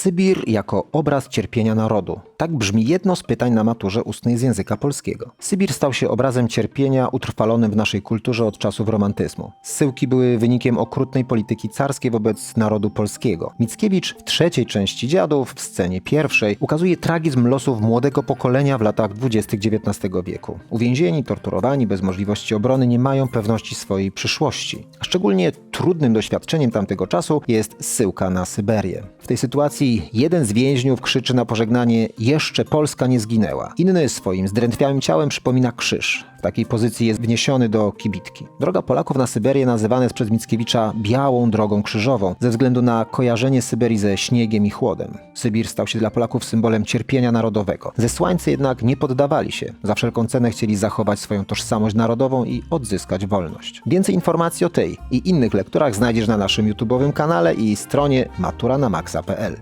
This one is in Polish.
Sybir jako obraz cierpienia narodu. Tak brzmi jedno z pytań na maturze ustnej z języka polskiego. Sybir stał się obrazem cierpienia utrwalonym w naszej kulturze od czasów romantyzmu. Zsyłki były wynikiem okrutnej polityki carskiej wobec narodu polskiego. Mickiewicz w trzeciej części Dziadów, w scenie pierwszej, ukazuje tragizm losów młodego pokolenia w latach dwudziestych XIX wieku. Uwięzieni, torturowani, bez możliwości obrony nie mają pewności swojej przyszłości. Szczególnie trudnym doświadczeniem tamtego czasu jest zsyłka na Syberię. W tej sytuacji jeden z więźniów krzyczy na pożegnanie jeszcze Polska nie zginęła. Inny swoim zdrętwiałym ciałem przypomina krzyż. W takiej pozycji jest wniesiony do kibitki. Droga Polaków na Syberię nazywana jest przez Mickiewicza białą drogą krzyżową ze względu na kojarzenie Syberii ze śniegiem i chłodem. Sybir stał się dla Polaków symbolem cierpienia narodowego. Zesłańcy jednak nie poddawali się. Za wszelką cenę chcieli zachować swoją tożsamość narodową i odzyskać wolność. Więcej informacji o tej i innych lekturach znajdziesz na naszym YouTube'owym kanale i stronie maturanamaxa.pl.